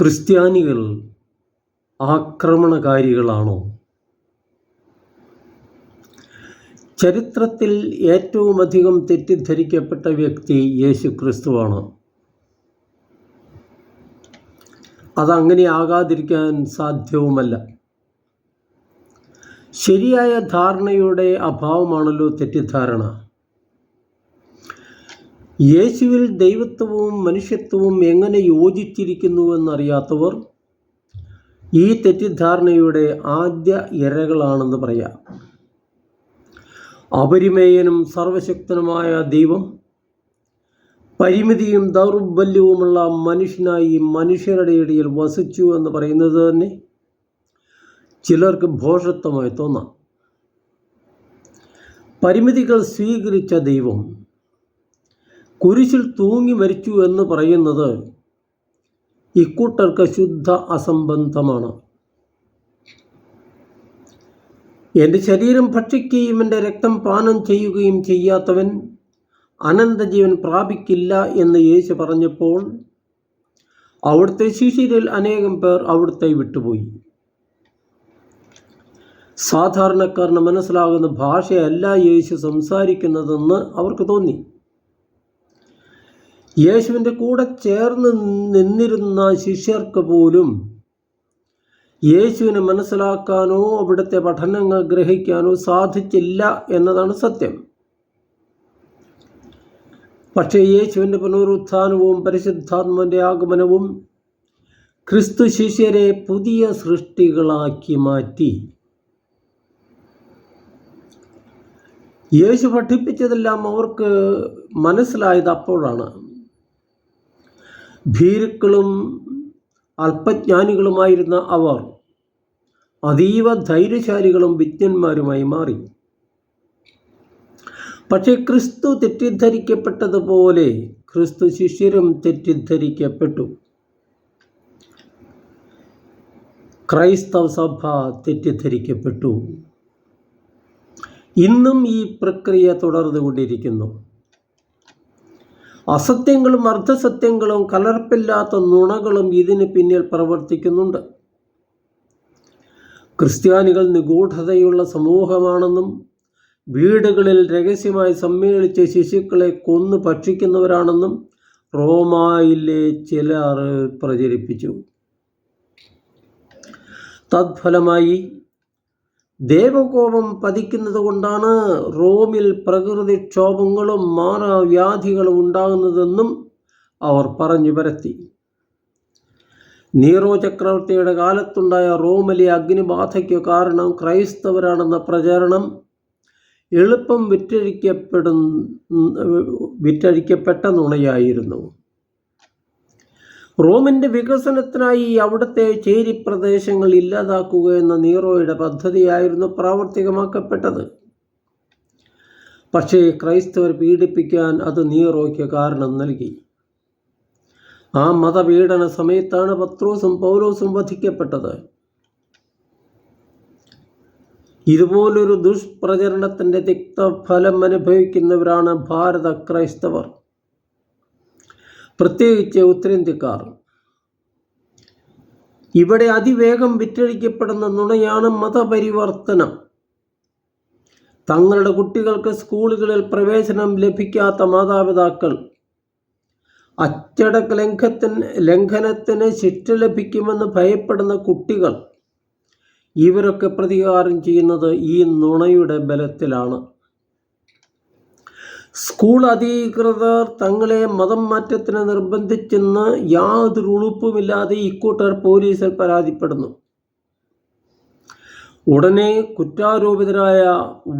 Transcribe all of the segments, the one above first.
ക്രിസ്ത്യാനികൾ ആക്രമണകാരികളാണോ? ചരിത്രത്തിൽ ഏറ്റവുമധികം തെറ്റിദ്ധരിക്കപ്പെട്ട വ്യക്തി യേശു ക്രിസ്തുവാണ് അതങ്ങനെ ആകാതിരിക്കാൻ സാധ്യവുമല്ല. ശരിയായ ധാരണയുടെ അഭാവമാണല്ലോ തെറ്റിദ്ധാരണ. യേശുവിൽ ദൈവത്വവും മനുഷ്യത്വവും എങ്ങനെ യോജിച്ചിരിക്കുന്നുവെന്നറിയാത്തവർ ഈ തെറ്റിദ്ധാരണയുടെ ആദ്യ ഇരകളാണെന്ന് പറയാം. അപരിമേയനും സർവശക്തനുമായ ദൈവം പരിമിതിയും ദൗർബല്യവുമുള്ള മനുഷ്യനായി മനുഷ്യരുടെ ഇടയിൽ വസിച്ചു എന്ന് പറയുന്നത് തന്നെ ചിലർക്ക് ഭോഷത്വമായി തോന്നാം. പരിമിതികൾ സ്വീകരിച്ച ദൈവം കുരിശിൽ തൂങ്ങി മരിച്ചു എന്ന് പറയുന്നത് ഇക്കൂട്ടർക്ക് ശുദ്ധ അസംബന്ധമാണ്. എന്റെ ശരീരം ഭക്ഷിക്കുകയും എന്റെ രക്തം പാനം ചെയ്യുകയും ചെയ്യാത്തവൻ അനന്തജീവൻ പ്രാപിക്കില്ല എന്ന് യേശു പറഞ്ഞപ്പോൾ അവിടുത്തെ ശിശിരിൽ അനേകം പേർ അവിടുത്തെ വിട്ടുപോയി. സാധാരണക്കാരന് മനസ്സിലാകുന്ന ഭാഷയല്ല യേശു സംസാരിക്കുന്നതെന്ന് അവർക്ക് തോന്നി. യേശുവിന്റെ കൂടെ ചേർന്ന് നിന്നിരുന്ന ശിഷ്യർക്ക് പോലും യേശുവിനെ മനസ്സിലാക്കാനോ അവിടുത്തെ പഠനങ്ങൾ ഗ്രഹിക്കാനോ സാധിച്ചില്ല എന്നതാണ് സത്യം. പക്ഷേ യേശുവിന്റെ പുനരുത്ഥാനവും പരിശുദ്ധാത്മന്റെ ആഗമനവും ക്രിസ്തു ശിഷ്യരെ പുതിയ സൃഷ്ടികളാക്കി മാറ്റി. യേശു പഠിപ്പിച്ചതെല്ലാം അവർക്ക് മനസ്സിലായത് അപ്പോഴാണ്. ഭീരുക്കളും അല്പജ്ഞാനികളുമായിരുന്ന അവർ അതീവ ധൈര്യശാലികളും വിജ്ഞന്മാരുമായി മാറി. പക്ഷേ ക്രിസ്തു തെറ്റിദ്ധരിക്കപ്പെട്ടതുപോലെ ക്രിസ്തു ശിഷ്യരും തെറ്റിദ്ധരിക്കപ്പെട്ടു. ക്രൈസ്തവ സഭ തെറ്റിദ്ധരിക്കപ്പെട്ടു. ഇന്നും ഈ പ്രക്രിയ തുടർന്നുകൊണ്ടിരിക്കുന്നു. അസത്യങ്ങളും അർദ്ധസത്യങ്ങളും കലർപ്പില്ലാത്ത നുണകളും ഇതിന് പിന്നിൽ പ്രവർത്തിക്കുന്നുണ്ട്. ക്രിസ്ത്യാനികൾ നിഗൂഢതയുള്ള സമൂഹമാണെന്നും വീടുകളിൽ രഹസ്യമായി സമ്മേളിച്ച് ശിശുക്കളെ കൊന്നു ഭക്ഷിക്കുന്നവരാണെന്നും റോമായിലെ ചിലർ പ്രചരിപ്പിച്ചു. തത്ഫലമായി ദേവകോപം പതിക്കുന്നത് കൊണ്ടാണ് റോമിൽ പ്രകൃതിക്ഷോഭങ്ങളും മാനവ്യാധികളും ഉണ്ടാകുന്നതെന്നും അവർ പറഞ്ഞു പരത്തി. നീറോ ചക്രവർത്തിയുടെ കാലത്തുണ്ടായ റോമിലെ അഗ്നിബാധയ്ക്ക് കാരണം ക്രൈസ്തവരാണെന്ന പ്രചരണം എളുപ്പം വിറ്റഴിക്കപ്പെടും വിറ്റഴിക്കപ്പെട്ട നുണയായിരുന്നു. റോമിന്റെ വികസനത്തിനായി അവിടുത്തെ ചേരി പ്രദേശങ്ങൾ ഇല്ലാതാക്കുക എന്ന നീറോയുടെ പദ്ധതിയായിരുന്നു പ്രാവർത്തികമാക്കപ്പെട്ടത്. പക്ഷേ ക്രൈസ്തവർ പീഡിപ്പിക്കാൻ അത് നീറോയ്ക്ക് കാരണം നൽകി. ആ മതപീഡന സമയത്താണ് പത്രോസും പൗലോസും വധിക്കപ്പെട്ടത്. ഇതുപോലൊരു ദുഷ്പ്രചരണത്തിന്റെ തിക്തഫലം അനുഭവിക്കുന്നവരാണ് ഭാരത ക്രൈസ്തവർ. പ്രത്യേകിച്ച് ഉത്തരേന്ത്യക്കാർ. ഇവിടെ അതിവേഗം വിറ്റഴിക്കപ്പെടുന്ന നുണയാണ് മതപരിവർത്തനം. തങ്ങളുടെ കുട്ടികൾക്ക് സ്കൂളുകളിൽ പ്രവേശനം ലഭിക്കാത്ത മാതാപിതാക്കൾ. അച്ചടക്ക ലംഘത്തിന് ലംഘനത്തിന് ശിക്ഷ ലഭിക്കുമെന്ന് ഭയപ്പെടുന്ന കുട്ടികൾ. ഇവരൊക്കെ പ്രതികാരം ചെയ്യുന്നത് ഈ നുണയുടെ ബലത്തിലാണ്. സ്കൂൾ അധികൃതർ തങ്ങളെ മതം മാറ്റത്തിന് നിർബന്ധിച്ചെന്ന് യാതൊരു ഉളുപ്പുമില്ലാതെ ഇക്കൂട്ടർ പോലീസിൽ പരാതിപ്പെടുന്നു. ഉടനെ കുറ്റാരോപിതരായ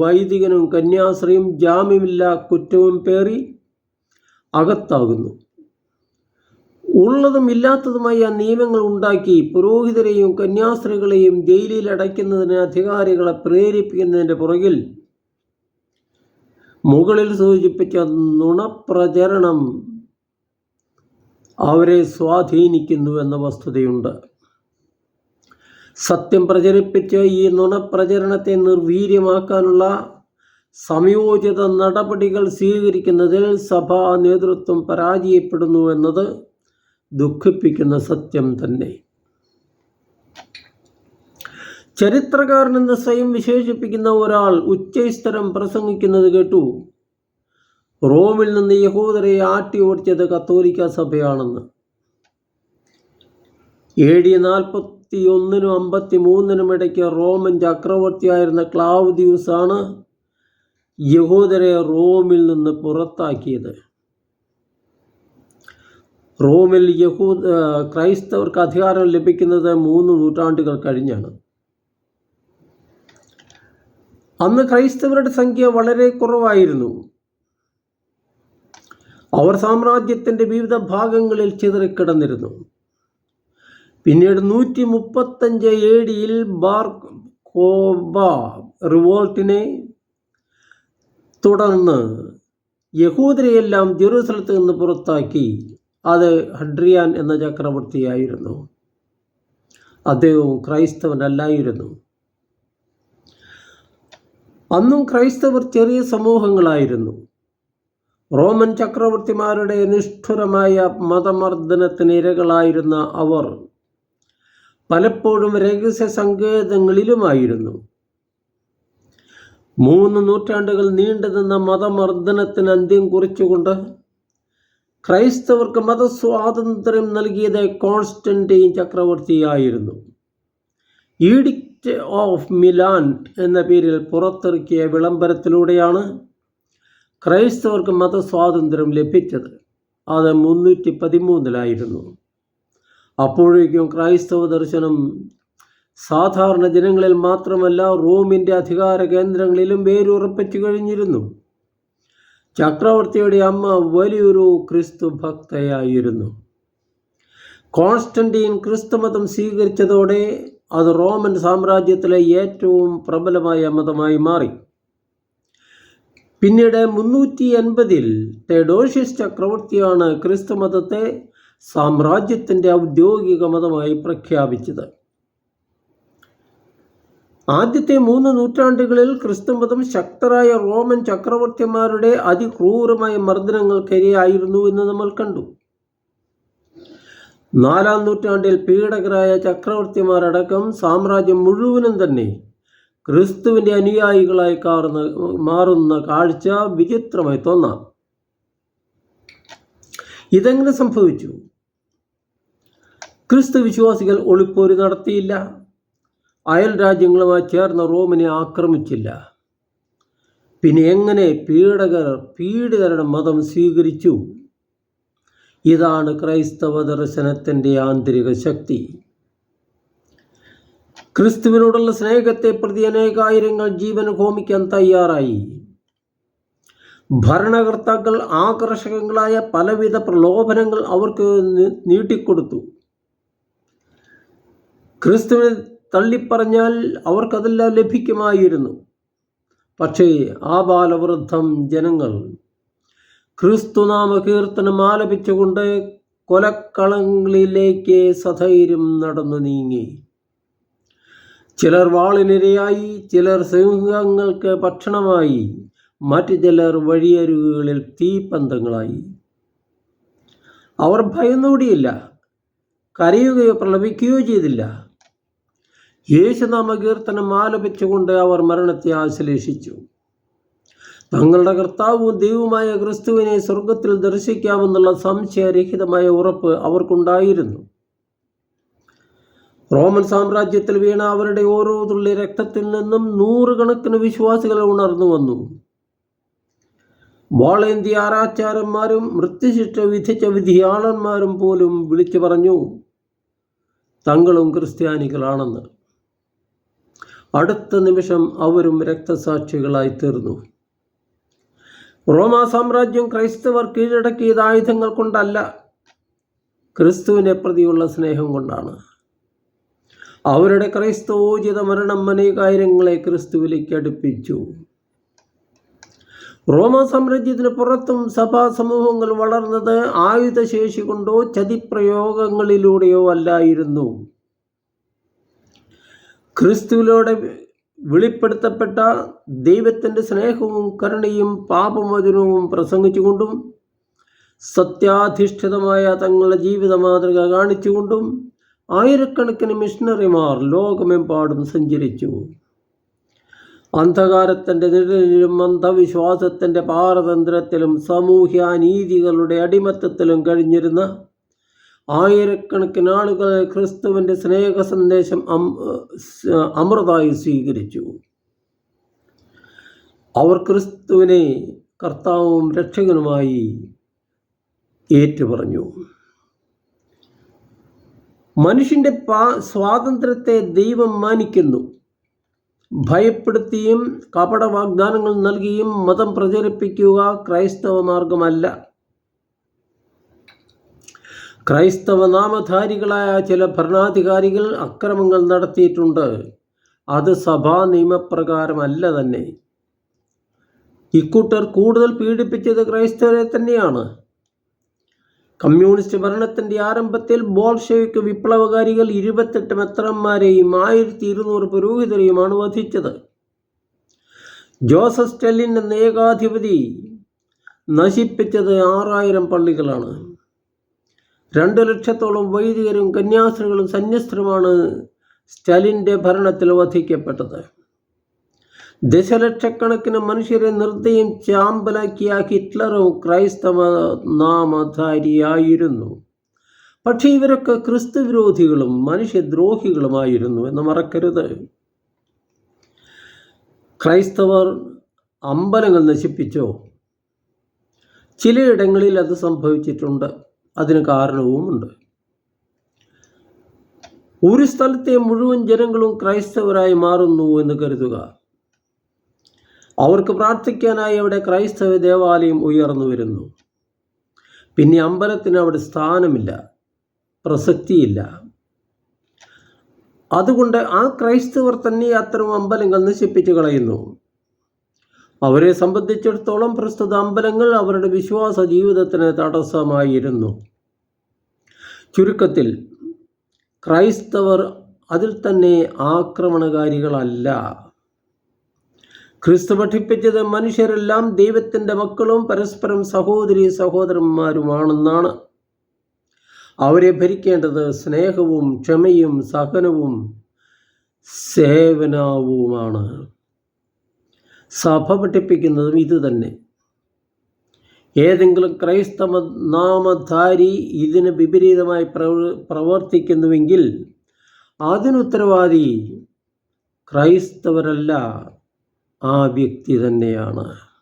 വൈദികനും കന്യാസ്ത്രീയും ജാമ്യമില്ല കുറ്റവും പേറി അകത്താകുന്നു. ഉള്ളതും ആ നിയമങ്ങൾ ഉണ്ടാക്കി പുരോഹിതരെയും കന്യാസ്ത്രീകളെയും ജയിലിൽ അടയ്ക്കുന്നതിന് അധികാരികളെ പ്രേരിപ്പിക്കുന്നതിന്റെ പുറകിൽ മുകളിൽ സൂചിപ്പിച്ച നുണപ്രചരണം അവരെ സ്വാധീനിക്കുന്നു എന്ന വസ്തുതയുണ്ട്. സത്യം പ്രചരിപ്പിച്ച് ഈ നുണപ്രചരണത്തെ നിർവീര്യമാക്കാനുള്ള സംയോജിത നടപടികൾ സ്വീകരിക്കുന്നതിൽ സഭാ നേതൃത്വം പരാജയപ്പെടുന്നു എന്നത് ദുഃഖിപ്പിക്കുന്ന സത്യം തന്നെ. ചരിത്രകാരനെന്ന് സ്വയം വിശേഷിപ്പിക്കുന്ന ഒരാൾ ഉച്ചസ്ഥരം പ്രസംഗിക്കുന്നത് കേട്ടു. റോമിൽ നിന്ന് യഹൂദരെ ആട്ടി ഓടിച്ചത് കത്തോലിക്ക സഭയാണെന്ന്. എ ഡി നാൽപ്പത്തി ഒന്നിനും അമ്പത്തി മൂന്നിനും ഇടയ്ക്ക് റോമൻ ചക്രവർത്തിയായിരുന്ന ആണ് യഹൂദരെ റോമിൽ നിന്ന് പുറത്താക്കിയത്. റോമിൽ യഹൂദ ക്രൈസ്തവർക്ക് അധികാരം ലഭിക്കുന്നത് മൂന്ന് നൂറ്റാണ്ടുകൾ കഴിഞ്ഞാണ്. അന്ന് ക്രൈസ്തവരുടെ സംഖ്യ വളരെ കുറവായിരുന്നു. അവർ സാമ്രാജ്യത്തിന്റെ വിവിധ ഭാഗങ്ങളിൽ ചിതറിക്കിടന്നിരുന്നു. പിന്നീട് നൂറ്റി മുപ്പത്തഞ്ച് എ ഡിയിൽ ബാർ കോബ റിവോൾട്ടിനെ തുടർന്ന് യഹൂദരെയെല്ലാം ജെറൂസലത്ത് നിന്ന് പുറത്താക്കി. അത് ഹഡ്രിയാൻ എന്ന ചക്രവർത്തിയായിരുന്നു. അദ്ദേഹവും ക്രൈസ്തവനല്ലായിരുന്നു. അന്നും ക്രൈസ്തവർ ചെറിയ സമൂഹങ്ങളായിരുന്നു. റോമൻ ചക്രവർത്തിമാരുടെ നിഷ്ഠുരമായ മതമർദ്ദനത്തിന് ഇരകളായിരുന്ന അവർ പലപ്പോഴും രഹസ്യ സങ്കേതങ്ങളിലുമായിരുന്നു. മൂന്ന് നൂറ്റാണ്ടുകൾ നീണ്ടുനിന്ന മതമർദ്ദനത്തിന് അന്ത്യം കുറിച്ചുകൊണ്ട് ക്രൈസ്തവർക്ക് മതസ്വാതന്ത്ര്യം നൽകിയത് കോൺസ്റ്റന്റൈൻ ചക്രവർത്തിയായിരുന്നു. ഈഡിക്റ്റ് ഓഫ് മിലാൻ എന്ന പേരിൽ പുറത്തിറക്കിയ വിളംബരത്തിലൂടെയാണ് ക്രൈസ്തവർക്ക് മതസ്വാതന്ത്ര്യം ലഭിച്ചത്. അത് മുന്നൂറ്റി പതിമൂന്നിലായിരുന്നു അപ്പോഴേക്കും ക്രൈസ്തവ ദർശനം സാധാരണ ജനങ്ങളിൽ മാത്രമല്ല റോമിന്റെ അധികാര കേന്ദ്രങ്ങളിലും വേരുറപ്പിച്ചു കഴിഞ്ഞിരുന്നു. ചക്രവർത്തിയുടെ അമ്മ വലിയൊരു ക്രിസ്തു ഭക്തയായിരുന്നു. കോൺസ്റ്റന്റീൻ ക്രിസ്തുമതം സ്വീകരിച്ചതോടെ അത് റോമൻ സാമ്രാജ്യത്തിലെ ഏറ്റവും പ്രബലമായ മതമായി മാറി. പിന്നീട് മുന്നൂറ്റി എൺപതിൽ തെഡോഷ്യസ് ചക്രവർത്തിയാണ് ക്രിസ്തു മതത്തെ സാമ്രാജ്യത്തിന്റെ ഔദ്യോഗിക മതമായി പ്രഖ്യാപിച്ചത്. ആദ്യത്തെ മൂന്ന് നൂറ്റാണ്ടുകളിൽ ക്രിസ്തുമതം ശക്തരായ റോമൻ ചക്രവർത്തിമാരുടെ അതിക്രൂരമായ മർദ്ദനങ്ങൾക്കിരയായിരുന്നു എന്ന് നമ്മൾ കണ്ടു. നാലാം നൂറ്റാണ്ടിൽ പീഡകരായ ചക്രവർത്തിമാരടക്കം സാമ്രാജ്യം മുഴുവനും തന്നെ ക്രിസ്തുവിന്റെ അനുയായികളായി കാറുന്ന മാറുന്ന കാഴ്ച വിചിത്രമായി തോന്നാം. ഇതെങ്ങനെ സംഭവിച്ചു? ക്രിസ്തു വിശ്വാസികൾ ഒളിപ്പോര് നടത്തിയില്ല. അയൽ രാജ്യങ്ങളുമായി ചേർന്ന റോമിനെ ആക്രമിച്ചില്ല. പിന്നെ എങ്ങനെ പീഡകർ പീഡിതരുടെ മതം സ്വീകരിച്ചു? ഇതാണ് ക്രൈസ്തവ ദർശനത്തിന്റെ ആന്തരിക ശക്തി. ക്രിസ്തുവിനോടുള്ള സ്നേഹത്തെ പ്രതി അനേകായിരങ്ങൾ ജീവൻ ഹോമിക്കാൻ തയ്യാറായി. ഭരണകർത്താക്കൾ ആകർഷകങ്ങളായ പലവിധ പ്രലോഭനങ്ങൾ അവർക്ക് നീട്ടിക്കൊടുത്തു. ക്രിസ്തുവിനെ തള്ളിപ്പറഞ്ഞാൽ അവർക്കതെല്ലാം ലഭിക്കുമായിരുന്നു. പക്ഷേ ആ ബാലവൃദ്ധം ജനങ്ങൾ ക്രിസ്തുനാമ കീർത്തനം ആലപിച്ചുകൊണ്ട് കൊലക്കളങ്ങളിലേക്ക് സധൈര്യം നടന്നു നീങ്ങി. ചിലർ വാളിനിരയായി ചിലർ സിംഹങ്ങൾക്ക് ഭക്ഷണമായി മറ്റു ചിലർ വഴിയരുകുകളിൽ തീപ്പന്തങ്ങളായി. അവർ ഭയന്നോടിയില്ല കരയുകയോ പ്രലപിക്കുകയോ ചെയ്തില്ല. യേശുനാമ കീർത്തനം ആലപിച്ചുകൊണ്ട് അവർ മരണത്തെ ആശ്ലേഷിച്ചു. തങ്ങളുടെ കർത്താവും ദൈവമായ ക്രിസ്തുവിനെ സ്വർഗത്തിൽ ദർശിക്കാമെന്നുള്ള സംശയരഹിതമായ ഉറപ്പ് അവർക്കുണ്ടായിരുന്നു. റോമൻ സാമ്രാജ്യത്തിൽ വീണ അവരുടെ ഓരോ തുള്ളി രക്തത്തിൽ നിന്നും നൂറുകണക്കിന് വിശ്വാസികൾ ഉണർന്നു വന്നു. വാളേന്തി ആരാച്ചാരന്മാരും മൃത്യുശിക്ഷ വിധിച്ച വിധിയാളന്മാരും പോലും വിളിച്ചു പറഞ്ഞു തങ്ങളും ക്രിസ്ത്യാനികളാണെന്ന്. അടുത്ത നിമിഷം അവരും രക്തസാക്ഷികളായി തീർന്നു. റോമാ സാമ്രാജ്യം ക്രൈസ്തവർ കീഴടക്കിയത് ആയുധങ്ങൾ കൊണ്ടല്ല. ക്രിസ്തുവിനെ പ്രതിയുള്ള സ്നേഹം കൊണ്ടാണ്. അവരുടെ ക്രൈസ്തവോചിത മരണം അനേകാര്യങ്ങളെ ക്രിസ്തുവിലേക്ക് അടുപ്പിച്ചു. റോമ സാമ്രാജ്യത്തിന് പുറത്തും സഭാ സമൂഹങ്ങൾ വളർന്നത് ആയുധശേഷി കൊണ്ടോ ചതിപ്രയോഗങ്ങളിലൂടെയോ അല്ലായിരുന്നു. ക്രിസ്തുവിലൂടെ വെളിപ്പെടുത്തപ്പെട്ട ദൈവത്തിന്റെ സ്നേഹവും കരുണയും പാപമോചനവും പ്രസംഗിച്ചുകൊണ്ടും സത്യാധിഷ്ഠിതമായ തങ്ങളുടെ ജീവിത മാതൃക കാണിച്ചുകൊണ്ടും ആയിരക്കണക്കിന് മിഷണറിമാർ ലോകമെമ്പാടും സഞ്ചരിച്ചു. അന്ധകാരത്തിന്റെ നിഴലിലും അന്ധവിശ്വാസത്തിന്റെ പാരതന്ത്രത്തിലും സാമൂഹ്യ അനീതികളുടെ അടിമത്തത്തിലും കഴിഞ്ഞിരുന്ന ആയിരക്കണക്കിന് ആളുകൾ ക്രിസ്തുവിന്റെ സ്നേഹ സന്ദേശം അമൃതായി സ്വീകരിച്ചു. അവർ ക്രിസ്തുവിനെ കർത്താവും രക്ഷകനുമായി ഏറ്റുപറഞ്ഞു. മനുഷ്യന്റെ പാ സ്വാതന്ത്ര്യത്തെ ദൈവം മാനിക്കുന്നു. ഭയപ്പെടുത്തിയും കപട വാഗ്ദാനങ്ങൾ നൽകിയും മതം പ്രചരിപ്പിക്കുക ക്രൈസ്തവ മാർഗമല്ല. ക്രൈസ്തവ നാമധാരികളായ ചില ഭരണാധികാരികൾ അക്രമങ്ങൾ നടത്തിയിട്ടുണ്ട്. അത് സഭാ നിയമപ്രകാരമല്ല തന്നെ. ഇക്കൂട്ടർ കൂടുതൽ പീഡിപ്പിച്ചത് ക്രൈസ്തവരെ തന്നെയാണ്. കമ്മ്യൂണിസ്റ്റ് ഭരണത്തിന്റെ ആരംഭത്തിൽ ബോൾഷെവിക് വിപ്ലവകാരികൾ ഇരുപത്തെട്ട് മെത്രന്മാരെയും ആയിരത്തി ഇരുന്നൂറ് പുരോഹിതരെയുമാണ് വധിച്ചത്. ജോസഫ് സ്റ്റെല്ലിന്റെ എന്ന ഏകാധിപതി നശിപ്പിച്ചത് ആറായിരം പള്ളികളാണ്. രണ്ട് ലക്ഷത്തോളം വൈദികരും കന്യാസ്ത്രീകളും സന്യസ്തരുമാണ് സ്റ്റാലിന്റെ ഭരണത്തിൽ വധിക്കപ്പെട്ടത്. ദശലക്ഷക്കണക്കിന് മനുഷ്യരെ നിർദ്ദയം ചാമ്പലാക്കിയ ഹിറ്റ്ലറും ക്രൈസ്തവ നാമധാരിയായിരുന്നു. പക്ഷേ ഇവരൊക്കെ ക്രിസ്തു വിരോധികളും മനുഷ്യദ്രോഹികളുമായിരുന്നു എന്ന് മറക്കരുത്. ക്രൈസ്തവർ അമ്പലങ്ങൾ നശിപ്പിച്ചോ? ചിലയിടങ്ങളിൽ അത് സംഭവിച്ചിട്ടുണ്ട്. അതിന് കാരണവുമുണ്ട്. ഒരു സ്ഥലത്തെ മുഴുവൻ ജനങ്ങളും ക്രൈസ്തവരായി മാറുന്നു എന്ന് കരുതുക. അവർക്ക് പ്രാർത്ഥിക്കാനായി അവിടെ ക്രൈസ്തവ ദേവാലയം ഉയർന്നു വരുന്നു. പിന്നെ അമ്പലത്തിന് അവിടെ സ്ഥാനമില്ല പ്രസക്തിയില്ല. അതുകൊണ്ട് ആ ക്രൈസ്തവർ തന്നെ അത്തരം അമ്പലങ്ങൾ നശിപ്പിച്ചു കളയുന്നു. അവരെ സംബന്ധിച്ചിടത്തോളം പ്രസ്തുത അമ്പലങ്ങൾ അവരുടെ വിശ്വാസ ജീവിതത്തിന് തടസ്സമായിരുന്നു. ചുരുക്കത്തിൽ ക്രൈസ്തവർ അതിൽ തന്നെ ആക്രമണകാരികളല്ല. ക്രിസ്തു പഠിപ്പിച്ചത് മനുഷ്യരെല്ലാം ദൈവത്തിന്റെ മക്കളും പരസ്പരം സഹോദരി സഹോദരന്മാരുമാണെന്നാണ്. അവരെ ഭരിക്കേണ്ടത് സ്നേഹവും ക്ഷമയും സഹനവും സേവനവുമാണ്. സഭ പഠിപ്പിക്കുന്നതും ഇത് തന്നെ. ഏതെങ്കിലും ക്രൈസ്തവ നാമധാരി ഇതിന് വിപരീതമായി പ്രവ- പ്രവർത്തിക്കുന്നുവെങ്കിൽ അതിനുത്തരവാദി ക്രൈസ്തവരല്ല ആ വ്യക്തി തന്നെയാണ്.